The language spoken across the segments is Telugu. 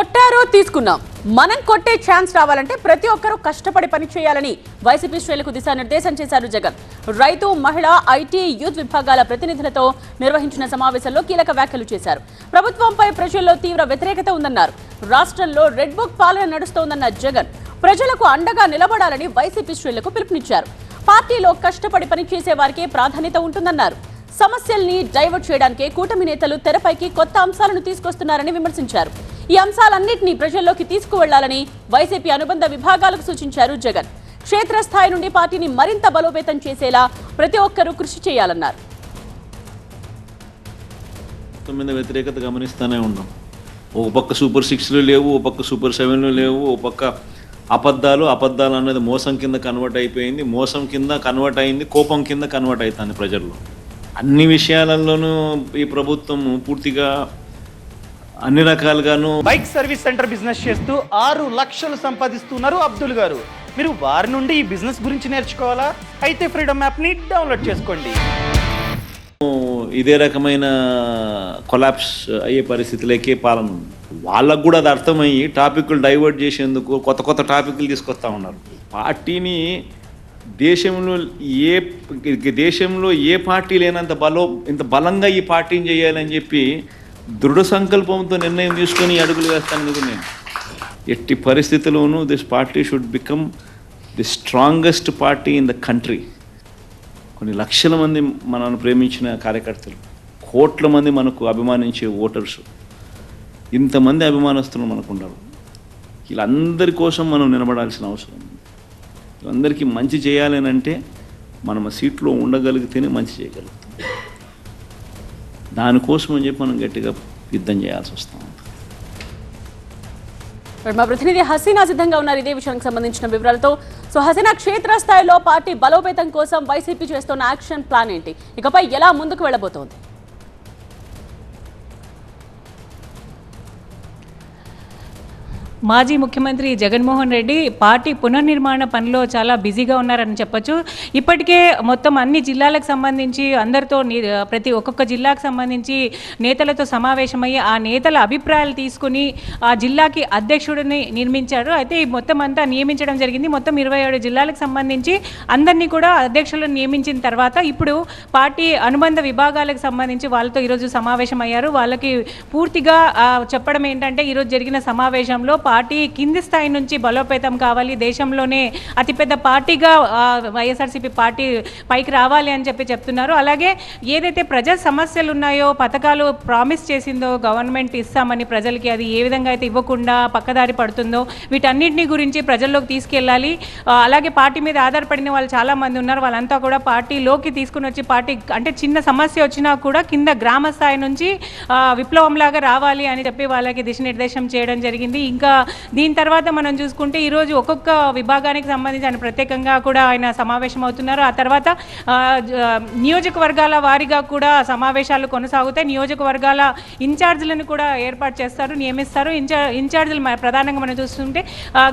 కొట్టారో తీసుకున్నాం. మనం కొట్టే ఛాన్స్ రావాలంటే ప్రతి ఒక్కరూ కష్టపడి పని చేయాలని వైసీపీ శ్రేణులకు దిశానిర్దేశం చేశారు జగన్. రైతు మహిళ ఐటీ యూత్ విభాగాల ప్రతినిధులతో నిర్వహించిన సమావేశంలో కీలక వ్యాఖ్యలు చేశారు. ప్రభుత్వంపై ప్రజల్లో తీవ్ర వ్యతిరేకత ఉందన్నారు. రాష్ట్రంలో రెడ్ బుక్ పాలన నడుస్తోందన్న జగన్ ప్రజలకు అండగా నిలబడాలని వైసీపీ శ్రేణులకు పిలుపునిచ్చారు. పార్టీలో కష్టపడి పనిచేసే వారికే ప్రాధాన్యత ఉంటుందన్నారు. సమస్యల్ని డైవర్ట్ చేయడానికే కూటమి నేతలు తెరపైకి కొత్త అంశాలను తీసుకొస్తున్నారని విమర్శించారు. ఈ అంశాలన్నింటినీ ప్రజల్లోకి తీసుకువెళ్ళాలని వైసీపీ అనుబంధ విభాగాలకు సూచించారు జగన్. క్షేత్రస్థాయి నుండి పార్టీని మరింత బలోపేతం చేసేలా ప్రతి ఒక్కరూ కృషి చేయాలన్నారు. మీద వ్యతిరేకత గమనిస్తూనే ఉన్నాం. ఒక పక్క సూపర్ సిక్స్లు లేవు ఒక పక్క సూపర్ సెవెన్లు లేవు ఒక పక్క అబద్ధాలు అబద్ధాలు అనేది మోసం కింద కన్వర్ట్ అయిపోయింది మోసం కింద కన్వర్ట్ అయింది కోపం కింద కన్వర్ట్ అవుతుంది ప్రజల్లో. అన్ని విషయాలలోనూ ఈ ప్రభుత్వం పూర్తిగా అన్ని రకాలుగాను బైక్ సర్వీస్ సెంటర్ బిజినెస్ చేస్తూ ఆరు లక్షలు సంపాదిస్తున్నారు అబ్దుల్ గారు. మీరు వారి నుండి ఈ బిజినెస్ గురించి నేర్చుకోవాలా? అయితే ఫ్రీడమ్ యాప్ని డౌన్లోడ్ చేసుకోండి. ఇదే రకమైన కొలాప్స్ అయ్యే పరిస్థితులకే పాలన. వాళ్ళకు కూడా అది అర్థమయ్యి టాపిక్లు డైవర్ట్ చేసేందుకు కొత్త కొత్త టాపిక్లు తీసుకొస్తా ఉన్నారు. పార్టీని దేశంలో ఏ దేశంలో ఏ పార్టీ లేనంత బలో ఇంత బలంగా ఈ పార్టీని చేయాలని చెప్పి దృఢ సంకల్పంతో నిర్ణయం తీసుకొని అడుగులు వేస్తాను కదా నేను. ఎట్టి పరిస్థితుల్లోనూ this party should become the strongest party in the country కొన్ని లక్షల మంది మనను ప్రేమించిన కార్యకర్తలు కోట్ల మంది మనకు అభిమానించే ఓటర్స్ ఇంతమంది అభిమానస్తులు మనకు ఉన్నారు వీళ్ళందరి కోసం మనం నిలబడాల్సిన అవసరం ఉంది. వీళ్ళందరికీ మంచి చేయాలని అంటే మనం సీట్లో ఉండగలిగితేనే మంచి చేయగలుగుతాం. దానికోసం అని చెప్పి మనం గట్టిగా యుద్ధం చేయాల్సి వస్తాం మా ప్రతినిధి హసీనా సిద్ధంగా ఉన్నారు. ఇదే విషయానికి సంబంధించిన వివరాలతో. సో హసీనా క్షేత్రస్థాయిలో పార్టీ బలోపేతం కోసం వైసీపీ చేస్తున్న యాక్షన్ ప్లాన్ ఏంటి? ఇకపై ఎలా ముందుకు వెళ్ళబోతోంది? మాజీ ముఖ్యమంత్రి జగన్మోహన్ రెడ్డి పార్టీ పునర్నిర్మాణ పనిలో చాలా బిజీగా ఉన్నారని చెప్పొచ్చు. ఇప్పటికే మొత్తం అన్ని జిల్లాలకు సంబంధించి అందరితో ప్రతి ఒక్కొక్క జిల్లాకు సంబంధించి నేతలతో సమావేశమయ్యి ఆ నేతల అభిప్రాయాలు తీసుకుని ఆ జిల్లాకి అధ్యక్షుడిని నిర్మించారు. అయితే ఈ మొత్తం అంతా నియమించడం జరిగింది. మొత్తం ఇరవై ఏడు జిల్లాలకు సంబంధించి అందరినీ కూడా అధ్యక్షులను నియమించిన తర్వాత ఇప్పుడు పార్టీ అనుబంధ విభాగాలకు సంబంధించి వాళ్ళతో ఈరోజు సమావేశం అయ్యారు వాళ్ళకి పూర్తిగా చెప్పడం ఏంటంటే ఈరోజు జరిగిన సమావేశంలో పార్టీ కింది స్థాయి నుంచి బలోపేతం కావాలి. దేశంలోనే అతిపెద్ద పార్టీగా వైఎస్ఆర్సీపీ పార్టీ పైకి రావాలి అని చెప్పి చెప్తున్నారు. అలాగే ఏదైతే ప్రజా సమస్యలు ఉన్నాయో పథకాలు ప్రామిస్ చేసిందో గవర్నమెంట్ ఇస్తామని ప్రజలకి అది ఏ విధంగా అయితే ఇవ్వకుండా పక్కదారి పడుతుందో వీటన్నిటిని గురించి ప్రజల్లోకి తీసుకెళ్ళాలి. అలాగే పార్టీ మీద ఆధారపడిన వాళ్ళు చాలామంది ఉన్నారు. వాళ్ళంతా కూడా పార్టీలోకి తీసుకుని వచ్చి పార్టీ అంటే చిన్న సమస్య వచ్చినా కూడా కింద గ్రామ స్థాయి నుంచి విప్లవంలాగా రావాలి అని చెప్పి వాళ్ళకి దిశనిర్దేశం చేయడం జరిగింది. ఇంకా దీని తర్వాత మనం చూసుకుంటే ఈరోజు ఒక్కొక్క విభాగానికి సంబంధించి ఆయన ప్రత్యేకంగా కూడా ఆయన సమావేశం అవుతున్నారు ఆ తర్వాత నియోజకవర్గాల వారీగా కూడా సమావేశాలు కొనసాగుతాయి. నియోజకవర్గాల ఇన్ఛార్జీలను కూడా ఏర్పాటు చేస్తారు నియమిస్తారు. ఇన్ఛార్జ్ ఇన్ఛార్జీలు ప్రధానంగా మనం చూస్తుంటే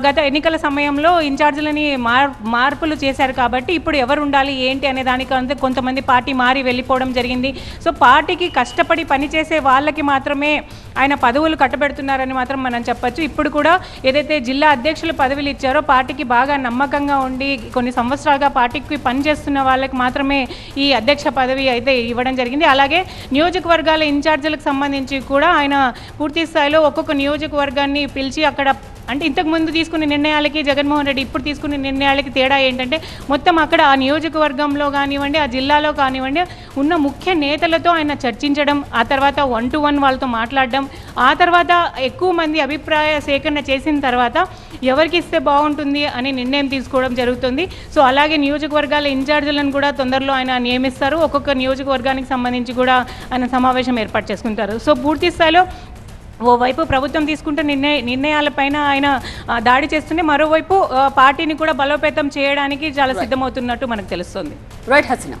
గత ఎన్నికల సమయంలో ఇన్ఛార్జీలని మార్ మార్పులు చేశారు కాబట్టి ఇప్పుడు ఎవరు ఉండాలి ఏంటి అనే దానికి కొంతమంది పార్టీ మారి వెళ్ళిపోవడం జరిగింది. సో పార్టీకి కష్టపడి పనిచేసే వాళ్ళకి మాత్రమే ఆయన పదవులు కట్టబెడుతున్నారని మాత్రం మనం చెప్పొచ్చు. ఇప్పుడు కూడా ఏదైతే జిల్లా అధ్యక్షులు పదవులు ఇచ్చారో పార్టీకి బాగా నమ్మకంగా ఉండి కొన్ని సంవత్సరాలుగా పార్టీకి పనిచేస్తున్న వాళ్ళకి మాత్రమే ఈ అధ్యక్ష పదవి అయితే ఇవ్వడం జరిగింది. అలాగే నియోజకవర్గాల ఇన్ఛార్జీలకు సంబంధించి కూడా ఆయన పూర్తి స్థాయిలో ఒక్కొక్క నియోజకవర్గాన్ని పిలిచి అక్కడ అంటే ఇంతకు ముందు తీసుకున్న నిర్ణయాలకి జగన్మోహన్ రెడ్డి ఇప్పుడు తీసుకున్న నిర్ణయాలకి తేడా ఏంటంటే మొత్తం అక్కడ ఆ నియోజకవర్గంలో కానివ్వండి ఆ జిల్లాలో కానివ్వండి ఉన్న ముఖ్య నేతలతో ఆయన చర్చించడం ఆ తర్వాత వన్ టు వన్ వాళ్ళతో మాట్లాడడం ఆ తర్వాత ఎక్కువ మంది అభిప్రాయ సేకరణ చేసిన తర్వాత ఎవరికి ఇస్తే బాగుంటుంది అని నిర్ణయం తీసుకోవడం జరుగుతుంది. సో అలాగే నియోజకవర్గాల ఇన్ఛార్జీలను కూడా తొందరలో ఆయన నియమిస్తారు. ఒక్కొక్క నియోజకవర్గానికి సంబంధించి కూడా ఆయన సమావేశం ఏర్పాటు చేసుకుంటారు. సో పూర్తి స్థాయిలో ఓవైపు ప్రభుత్వం తీసుకుంటే నిర్ణయ నిర్ణయాలపైన ఆయన దాడి చేస్తుంటే మరోవైపు పార్టీని కూడా బలోపేతం చేయడానికి చాలా సిద్ధమవుతున్నట్టు మనకు తెలుస్తుంది. రైట్ హసీనా